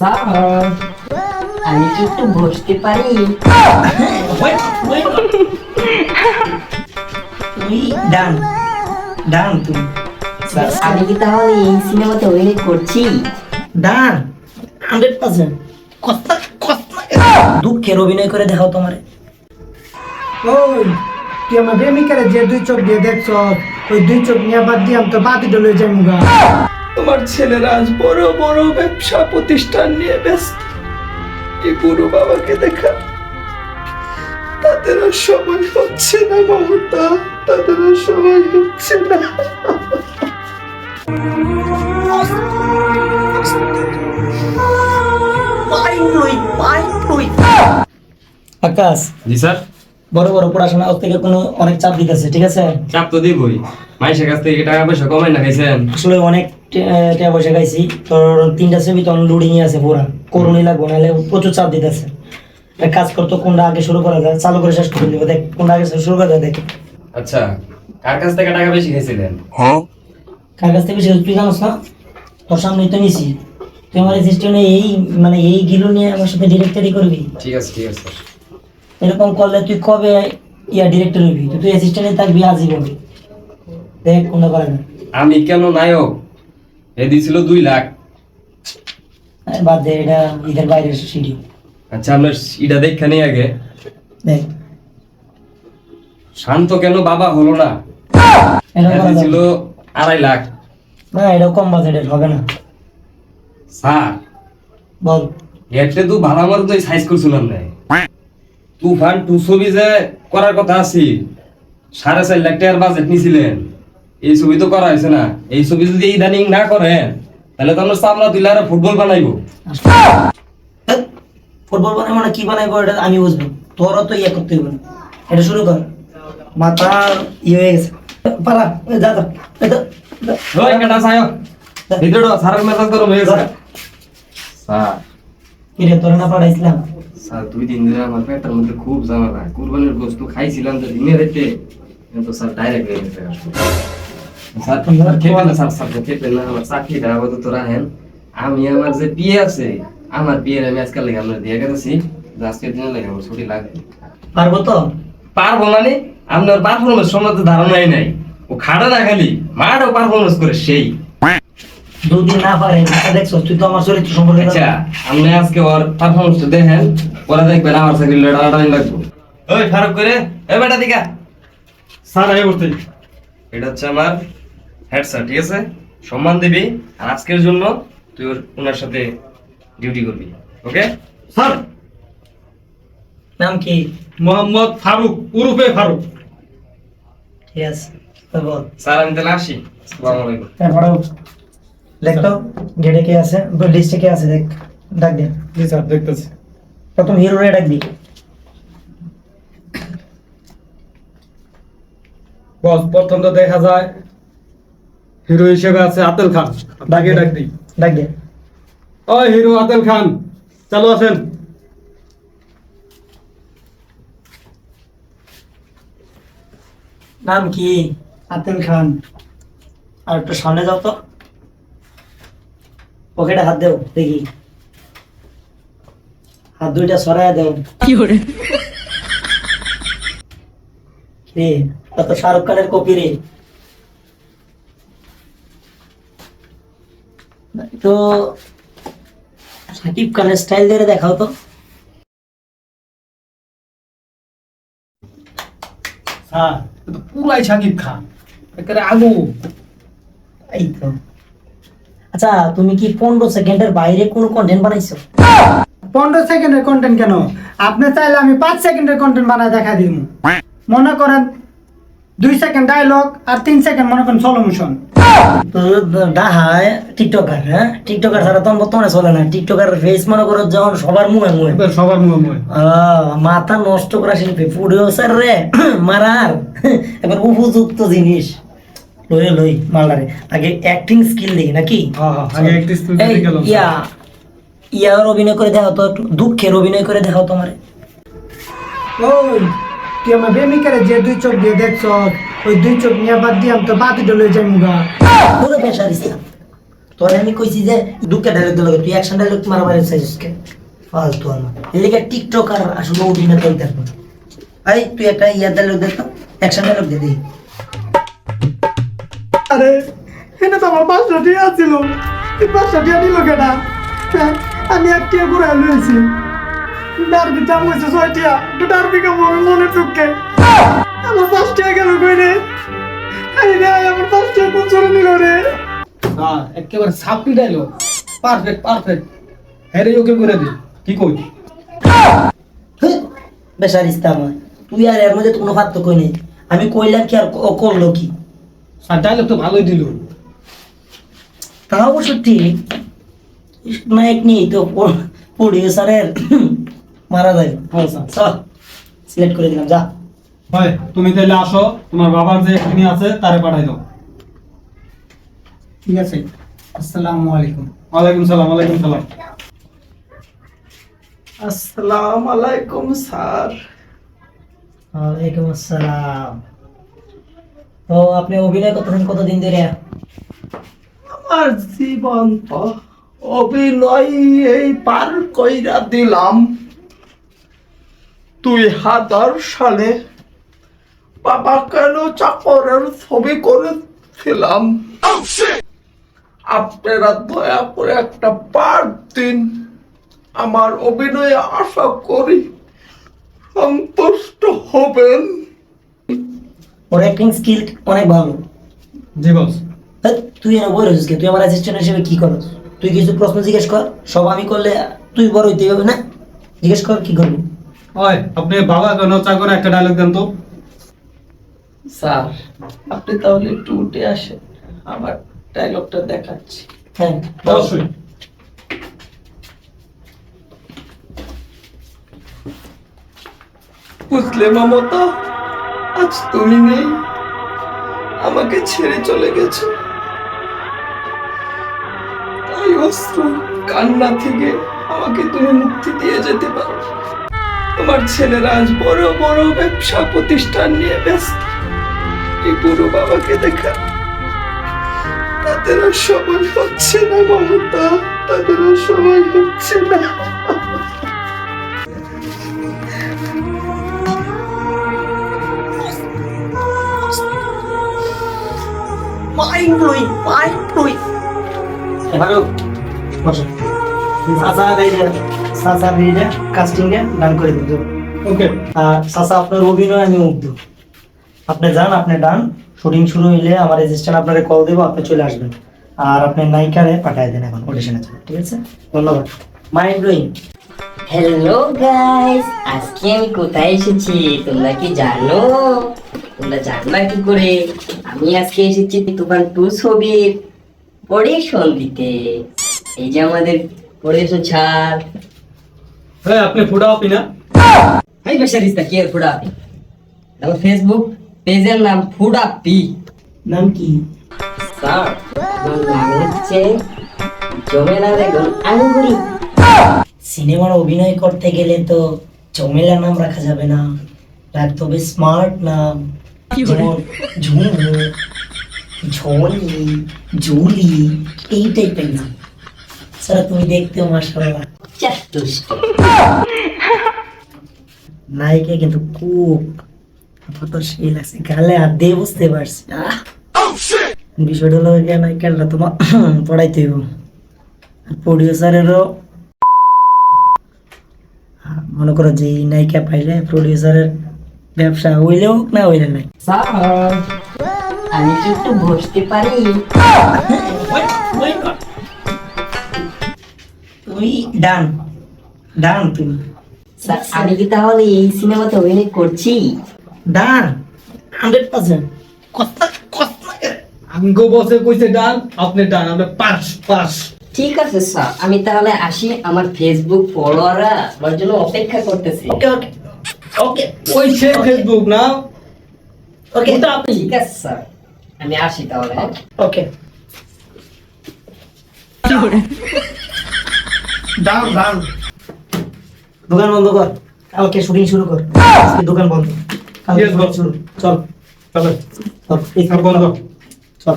আমি কি একটু বসতে পারি। তুই ডান। ডান তুই স্যার আমি কি তাহলে এই সিনেমাতে অভিনয় করছি? ডান। Hundred percent. কস্তা কস্তা। দুঃখের অভিনয় করে দেখাও তোমারে। ওই তুই আমার প্রেমিকারে যে দুই চোখ দিয়ে দেখছ ওই দুই চোখ নিয়ে বাদ দিয়ে আমি তো বাতি ডলে যাই মুগা তোমার ছেলেরা আজ বড় বড় ব্যবসা প্রতিষ্ঠান নিয়ে ব্যস্ত। এই বুড়ো বাবাকে দেখা তাদের সময় হচ্ছে না মমতা। তাদের সময় হচ্ছে না। আকাশ জি স্যার। বড় বড় পড়াশোনা ওর থেকে কোনো অনেক চাপ দিতেছে ঠিক আছে? চাপ তো দিবই। মাইসের কাছ থেকে টাকা পয়সা কমাই না খাইছেন? আসলে অনেক টাকা পয়সা খাইছি তোর তিনটা ছবি তখন লোডিং আছে পুরা। করুনি লাগবো নাহলে প্রচুর চাপ দিতেছে। এক কাজ করতো কোনটা আগে শুরু করা যায় চালু করে শেষ করে দিব দেখ কোনটা আগে শুরু করা যায় দেখ। আচ্ছা কার কাছ থেকে টাকা বেশি খাইছিলেন কার কাছ থেকে বেশি তুই জানোস না? তোর সামনেই তো নিছি। তুই আমার অ্যাসিস্ট্যান্টে এই মানে এই গিলো নিয়ে আমার সাথে ডিরেক্টরি করবি? ঠিক আছে ঠিক আছে এরকম করলে তুই কবে ইয়া ডিরেক্টর হবি? তুই তুই অ্যাসিস্ট্যান্টে থাকবি আজীবন। দেখ কোনটা করে না আমি কেন নায়ক? এ দিছিল দুই লাখ। বাদ দে এটা ঈদের সিডি। আচ্ছা আপনার ইটা দেখা নেই আগে। শান্ত কেন বাবা হলো না? এটা যাবে। আড়াই লাখ। না এটা কম বাজেটের হবে না। স্যার বল। এতে তো ভালো আমার তো সাইজ করছিলাম না। তুফান টু ছবি যে করার কথা আছে। সাড়ে চার লাখ টাকার বাজেট নিছিলেন। এই ছবি তো করা হয়েছে না। এই ছবি যদি ইদানিং না করেন তাহলে তো আমরা চামড়া তুলে আর ফুটবল বানাইবো। ফুটবল বানাই মানে কি বানাইবো এটা আমি বুঝব তোরও তো ইয়ে করতে হবে এটা শুরু কর। মাথা ইয়ে হয়ে গেছে। এই যা যা। ওই কেটা সায়ো ভিতরে সারার মেসেজ করো হয়ে গেছে। স্যার। কি রে তোরা না পাঠাইছিলাম স্যার দুই দিন ধরে আমার পেটের মধ্যে খুব ঝামেলা। কুরবানির গোস্ত খাইছিলাম তো দিনে রাতে। কিন্তু স্যার ডাইরেক্ট হয়ে গেছে। আমি আমার যে বিয়ে আছে আমার বিয়ের আমি আজকাল লেগে আমরা দিয়ে গেছি আজকের দিনে লেগে আমার ছুটি লাগবে পারব তো পারব মানে আপনার পারফরমেন্স সম্বন্ধে ধারণাই নাই ও খাটা না খালি মাঠও পারফরমেন্স করে সেই দুদিন না পারে দেখছ তুই তো আমার চরিত্র সম্পর্কে আচ্ছা আপনি আজকে ওর পারফরমেন্সটা দেখেন ওরা দেখবেন আমার চাকরি লড়াই লাগবে ওই ফারুক করে এই বেটা দিকা। স্যার আগে বলতে এটা হচ্ছে আমার হেড স্যার ঠিক আছে। সম্মান দিবি আর আজকের জন্য তুই ওর ওনার সাথে ডিউটি করবি ওকে স্যার। নাম কি? মোহাম্মদ ফারুক উরুফে ফারুক। ঠিক আছে বল। স্যার আমি তাহলে আসি। আসসালামু আলাইকুম। তারপরে দেখ তো গেটে কে আছে? লিস্টে কে আছে? দেখ ডাক দে। জি স্যার দেখতেছি। প্রথম হিরো রে ডাকবি। বস প্রথম তো দেখা যায়। হিরো হিসেবে আছে আতেল খান। ডাকে ডাক দিই। ডাক। ওই হিরো আতেল খান চালু আছেন। নাম কি? আতেল খান। আর একটু সামনে যাও তো। পকেটে হাত দেও দেখি। হাত দুইটা সরাই দেও। রে কত শাহরুখ খানের কপি রে। তো সাকিব খানের স্টাইল দিয়ে দেখাও তো। পুরাই শাকিব খান একেবারে আলু এই তো। আচ্ছা তুমি কি পনেরো সেকেন্ডের বাইরে কোনো কন্টেন্ট বানাইছো? পনেরো সেকেন্ডের কন্টেন্ট কেন? আপনি চাইলে আমি পাঁচ সেকেন্ডের কন্টেন্ট বানায় দেখা দিব মনে করেন দুই সেকেন্ড ডায়লগ আর তিন সেকেন্ড মনে করেন সলো মোশন তো ডাহায় টিকটকার হ্যাঁ? টিকটকার ছাড়া তো বর্তমানে চলে না। টিকটকার ফেস মনে করো যখন সবার মুখে মুখে। সবার মাথা নষ্ট করা শিল্পী। প্রডিউসার রে মারার। এবার উপযুক্ত জিনিস। লই লই মালদারে আগে অ্যাক্টিং স্কিল দেখি নাকি? হ্যাঁ হ্যাঁ আগে স্কুল ইয়া ইয়ার অভিনয় করে দেখাও তো একটু। দুঃখের অভিনয় করে দেখাও তোমারে। ওই তুই আমার প্রেমিকারে যে দুই চোখ দিয়ে দেখছ ওই দুই চোখ নিয়ে বাদ দিয়ে আমি তো বাতি ডলে যাই মুগা পুরো পেশার ইসলাম। তোরে আমি কইছি যে দুঃখে ডায়লগ দিল তুই অ্যাকশন ডায়লগ মারা মারি চাইছিস কে? ফালতু আমার। এদিকে টিকটক আর আসলে অভিনেতা দেখব এই তুই একটা ইয়ার ডায়লগ দে তো অ্যাকশন ডায়লগ দে দিই আরে এটা তো আমার পাঁচশো টিয়া ছিল পাঁচশো টিয়া নিল কেনা হ্যাঁ, আমি এক টিয়া ঘুরে লুয়েছি ডারবি দাম হয়েছে ছয় টিয়া তো ডারবি কামো আমি মনে চুপকে আমার গেল কই রে? আমার কোন চলে নিল রে? হ্যাঁ একেবারে সাপটি ডাইলো। পারফেক্ট পারফেক্ট হ্যাঁ রে ওকে করে দে। কি কই বেসারিস্তা আমার। তুই আর এর মধ্যে তো কোনো পার্থক্য নেই। আমি কইলাম কি আর করল কি? আর ডায়লগ তো ভালোই দিল। তা সত্যি? নায়ক নেই তো প্রডিউসারের মারা যায়। সিলেক্ট করে দিলাম যা। হয় তুমি তাহলে আসো তোমার বাবার যে আছে তারে পাঠাই দাও। ঠিক আছে আসসালামু আলাইকুম। ওয়ালাইকুম সালাম ওয়ালাইকুম সালাম। আসসালাম আলাইকুম স্যার। ওয়ালাইকুম আসসালাম। তো আপনি অভিনয় করতেছেন কতদিন ধরে? আমার জীবন তো অভিনয় এই পার কইরা দিলাম। দুই হাজার সালে বাবা কেন চাকরের ছবি করেছিলাম? আপনারা দয়া করে একটা পার্ট দিন আমার অভিনয়ে আশা করি সন্তুষ্ট হবেন। ওর অ্যাক্টিং স্কিল অনেক ভালো। জি বস তুই এনে বই রয়েছিস তুই আমার অ্যাসিস্ট্যান্ট হিসেবে কি করস তুই কিছু প্রশ্ন জিজ্ঞেস কর। সব আমি করলে তুই বড় হইতে হবে না। জিজ্ঞেস কর কি করবি? ওই আপনি বাবা কেন চাকর একটা ডায়লগ দেন তো? স্যার আপনি তাহলে একটু উঠে আসেন আমার ডায়লগটা দেখাচ্ছি। হ্যাঁ অবশ্যই। বুঝলে মমতা আজ তুমি নেই আমাকে ছেড়ে চলে গেছো। তাই অস্ত্র কান্না থেকে আমাকে তুমি মুক্তি দিয়ে যেতে পারো। তোমার ছেলেরা আজ বড় বড় ব্যবসা প্রতিষ্ঠান নিয়ে ব্যস্ত। এই বুড়ো বাবাকে দেখা তাদের আর সময় হচ্ছে না মমতা। তাদের আর সময় হচ্ছে না। মাইন্ড ব্লোয়িং মাইন্ড ব্লোয়িং এবারে বসো। সাসা রেডে সাসা রেডে কাস্টিং এ করে দিন ওকে আর সাসা আপনার অভিনয় আমি মুগ্ধ। আপনি যান আপনি ডান। শুটিং শুরু হইলে আমার অ্যাসিস্ট্যান্ট আপনারে কল দেবো আপনি চলে আসবেন। আর আপনি নায়িকারে পাঠিয়ে দেন এখন অডিশনের জন্য ঠিক আছে? ধন্যবাদ। মাইন্ড ব্লোয়িং হ্যালো গাইস আজকে আমি কোথায় এসেছি? তোমরা কি জানো? তোমরা জানবা কি করে? আমি আজকে এসেছি তুফান টু ছবির পরিশন দিতে। এই যে আমাদের পরিশন ছাড় হ্যাঁ আপনি ফুটা আপনি না? হাই বেশারিস্তা কে ফুডা আপি আমার ফেসবুক পেজের নাম ফুডা পি নাম কি? স্যার নাম হচ্ছে জমেলা বেগম আঙ্গুরি সিনেমার অভিনয় করতে গেলে তো চমেলা নাম রাখা যাবে না। রাখতে হবে স্মার্ট নাম। যেমন ঝুমু ঝলি জুলি এই টাইপের নাম। তুমি দেখতে চাতুষ্ট নায়িকা কিন্তু খুব লাগছে গালে হাত দিয়ে বুঝতে পারছি বিষয়টা হলো গিয়ে নায়িকাটা তোমার পড়াইতে হইব। আর প্রডিউসারেরও মনে করো যে নায়িকা পাইলে প্রডিউসারের ব্যবসা হইলে হোক না হইলে নাই। আমি একটু বসতে পারি? তুমি ডান ডান তুমি স্যার আমি কি তাহলে এই সিনেমাতে অভিনয় করছি? Done hundred percent. কথা কথা আঙ্গ বসে কইছে ডান আপনি ডান আমরা পাস পাস। ঠিক আছে স্যার আমি তাহলে আসি আমার ফেসবুক ফলোয়াররা আমার জন্য অপেক্ষা করতেছে। ওকে ওকে ওকে ওই সে ফেসবুক না? ওকে ঠিক আছে স্যার আমি আসি তাহলে হ্যাঁ? ওকে। ডান দাঁড়ান দোকান বন্ধ কর। কালকে শুটিং শুরু কর। আজকে দোকান বন্ধ। কালকে শুটিং. শুরু। চল। চল। চল। চল।